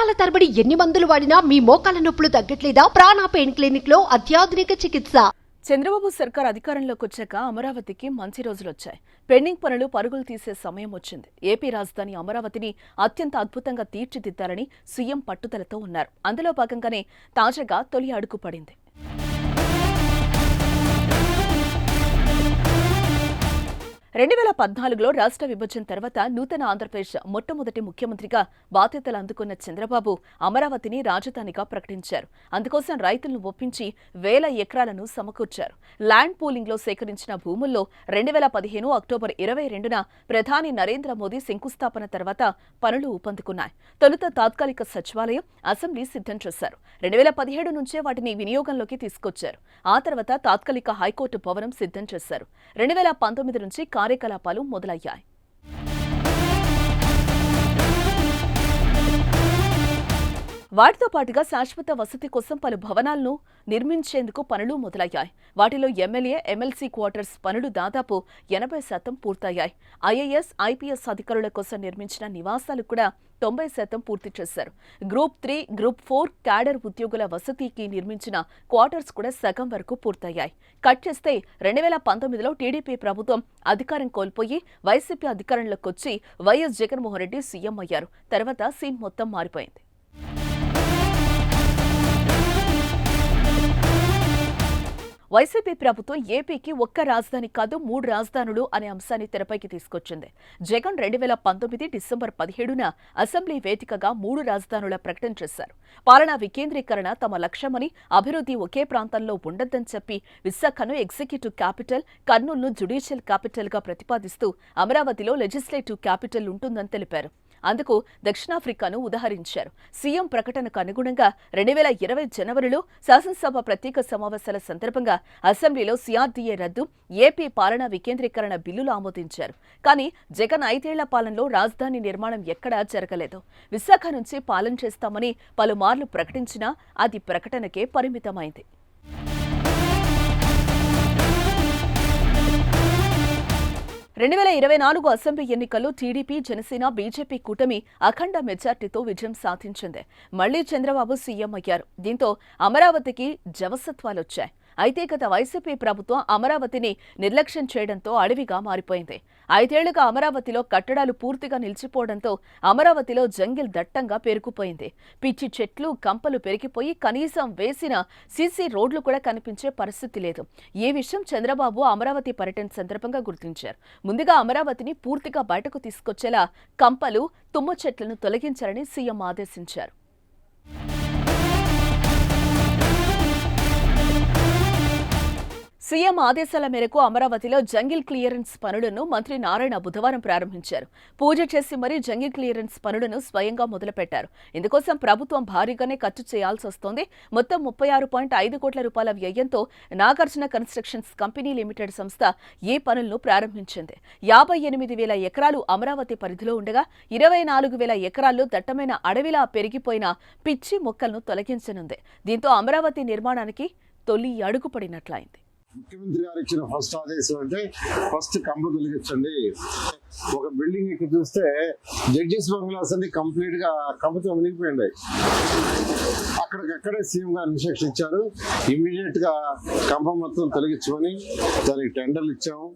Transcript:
సంవత్సరాల తరబడి ఎన్ని మందులు వాడినా మీ మోకాల నొప్పులు తగ్గట్లేదా? ప్రాణ పెయిన్ క్లినిక్లో అత్యాధునిక చికిత్స. చంద్రబాబు సర్కార్ అధికారంలోకి వచ్చాక అమరావతికి మంచి రోజులు వచ్చాయి పెండింగ్ పనులు పరుగులు తీసే సమయం వచ్చింది. ఏపీ రాజధాని అమరావతిని అత్యంత అద్భుతంగా తీర్చిదిద్దాలని సీఎం పట్టుదలతో ఉన్నారు. అందులో భాగంగానే తాజాగా తొలి అడుగు పడింది. రెండు వేల పద్నాలుగులో రాష్ట్ర విభజన తర్వాత నూతన ఆంధ్రప్రదేశ్ మొట్టమొదటి ముఖ్యమంత్రిగా బాధ్యతలు అందుకున్న చంద్రబాబు అమరావతిని రాజధానిగా ప్రకటించారు. అందుకోసం రైతులను ఒప్పించి వేల ఎకరాలను సమకూర్చారు. ల్యాండ్ పూలింగ్లో సేకరించిన భూముల్లో రెండు వేల పదిహేను అక్టోబర్ ఇరవై రెండున ప్రధాని నరేంద్ర మోదీ శంకుస్థాపన తర్వాత పనులు ఊపందుకున్నాయి. తొలుత తాత్కాలిక సచివాలయం అసెంబ్లీ సిద్ధం చేశారు. రెండు వేల పదిహేడు నుంచే వాటిని వినియోగంలోకి తీసుకొచ్చారు. ఆ తర్వాత తాత్కాలిక హైకోర్టు భవనం సిద్ధం చేశారు. రెండు వేల పంతొమ్మిది నుంచి కార్యకలాపాలు మొదలయ్యాయి. వాటితో పాటుగా శాశ్వత వసతి కోసం పలు భవనాలను నిర్మించేందుకు పనులు మొదలయ్యాయి. వాటిలో ఎమ్మెల్యే ఎమ్మెల్సీ క్వార్టర్స్ పనులు దాదాపు ఎనభై శాతం పూర్తయ్యాయి. ఐఏఎస్ ఐపీఎస్ అధికారుల కోసం నిర్మించిన నివాసాలు కూడా తొంభై శాతం పూర్తి చేశారు. Group three group four cadre ఉద్యోగుల వసతికి నిర్మించిన క్వార్టర్స్ కూడా సగం వరకు పూర్తయ్యాయి. కట్ చేస్తే రెండు వేల పంతొమ్మిదిలో టీడీపీ ప్రభుత్వం అధికారం కోల్పోయి వైసీపీ అధికారంలోకి వచ్చి వైఎస్ జగన్మోహన్ రెడ్డి సీఎం అయ్యారు. తర్వాత సీన్ మొత్తం మారిపోయింది. వైసీపీ ప్రభుత్వం ఏపీకి ఒక్క రాజధాని కాదు మూడు రాజధానులు అనే అంశాన్ని తెరపైకి తీసుకొచ్చింది. జగన్ రెండు వేల పంతొమ్మిది డిసెంబర్ పదిహేడున అసెంబ్లీ వేదికగా మూడు రాజధానుల ప్రకటన చేశారు. పాలనా వికేంద్రీకరణ తమ లక్ష్యమని అభివృద్ధి ఒకే ప్రాంతంలో ఉండొద్దని చెప్పి విశాఖను ఎగ్జిక్యూటివ్ క్యాపిటల్ కర్నూలును జ్యుడిషియల్ క్యాపిటల్గా ప్రతిపాదిస్తూ అమరావతిలో లెజిస్లేటివ్ క్యాపిటల్ ఉంటుందని తెలిపారు. అందుకు దక్షిణాఫ్రికాను ఉదహరించారు. సీఎం ప్రకటనకు అనుగుణంగా రెండు వేల ఇరవై జనవరిలో శాసనసభ ప్రత్యేక సమావేశాల సందర్భంగా అసెంబ్లీలో సిఆర్డీఏ రద్దు ఏపీ పాలనా వికేంద్రీకరణ బిల్లులు ఆమోదించారు. కానీ జగన్ ఐదేళ్ళ పాలనలో రాజధాని నిర్మాణం ఎక్కడా జరగలేదు. విశాఖ నుంచి పాలన చేస్తామని పలుమార్లు ప్రకటించినా అది ప్రకటనకే పరిమితమైంది. రెండు వేల ఇరవై నాలుగు అసెంబ్లీ ఎన్నికల్లో టీడీపీ జనసేన బీజేపీ కూటమి అఖండ మెజార్టీతో విజయం సాధించింది. మళ్ళీ చంద్రబాబు సీఎం అయ్యారు. దీంతో అమరావతికి జవసత్వాలొచ్చాయి. అయితే గత వైసీపీ ప్రభుత్వం అమరావతిని నిర్లక్ష్యం చేయడంతో అడవిగా మారిపోయింది. ఐదేళ్ళుగా అమరావతిలో కట్టడాలు పూర్తిగా నిలిచిపోవడంతో అమరావతిలో జంగిల్ దట్టంగా పేరుకుపోయింది. పిచ్చి చెట్లు కంపలు పెరిగిపోయి కనీసం వేసిన సీసీ రోడ్లు కూడా కనిపించే పరిస్థితి లేదు. ఈ విషయం చంద్రబాబు అమరావతి పర్యటన సందర్భంగా గుర్తించారు. ముందుగా అమరావతిని పూర్తిగా బయటకు తీసుకొచ్చేలా కంపలు తుమ్మ చెట్లను తొలగించాలని సీఎం ఆదేశించారు. సీఎం ఆదేశాల మేరకు అమరావతిలో జంగిల్ క్లియరెన్స్ పనులను మంత్రి నారాయణ బుధవారం ప్రారంభించారు. పూజ చేసి మరీ జంగిల్ క్లియరెన్స్ పనులను స్వయంగా మొదలుపెట్టారు. ఇందుకోసం ప్రభుత్వం భారీగానే ఖర్చు చేయాల్సి వస్తోంది. మొత్తం ముప్పై ఆరు పాయింట్ ఐదు కోట్ల రూపాయల వ్యయంతో నాగార్జున కన్స్ట్రక్షన్స్ కంపెనీ లిమిటెడ్ సంస్థ ఈ పనులను ప్రారంభించింది. యాభై ఎనిమిది వేల ఎకరాలు అమరావతి పరిధిలో ఉండగా ఇరవై నాలుగు వేల ఎకరాల్లో దట్టమైన అడవిలా పెరిగిపోయిన పిచ్చి మొక్కలను తొలగించనుంది. దీంతో అమరావతి నిర్మాణానికి తొలి అడుగుపడినట్లయింది ముఖ్యమంత్రి గారు ఇచ్చిన ఫస్ట్ ఆదేశం అంటే ఫస్ట్ కంప తొలగించండి. ఒక బిల్డింగ్ ఇక్కడ చూస్తే జడ్జెస్ బంగ్లాస్ అన్ని కంప్లీట్గా కంపతో మునిగిపోయింది. అక్కడికక్కడే సీఎం గారు ఇన్స్ట్రక్షన్ ఇచ్చారు. ఇమీడియట్గా కంప మొత్తం తొలగించమని దానికి టెండర్లు ఇచ్చాము.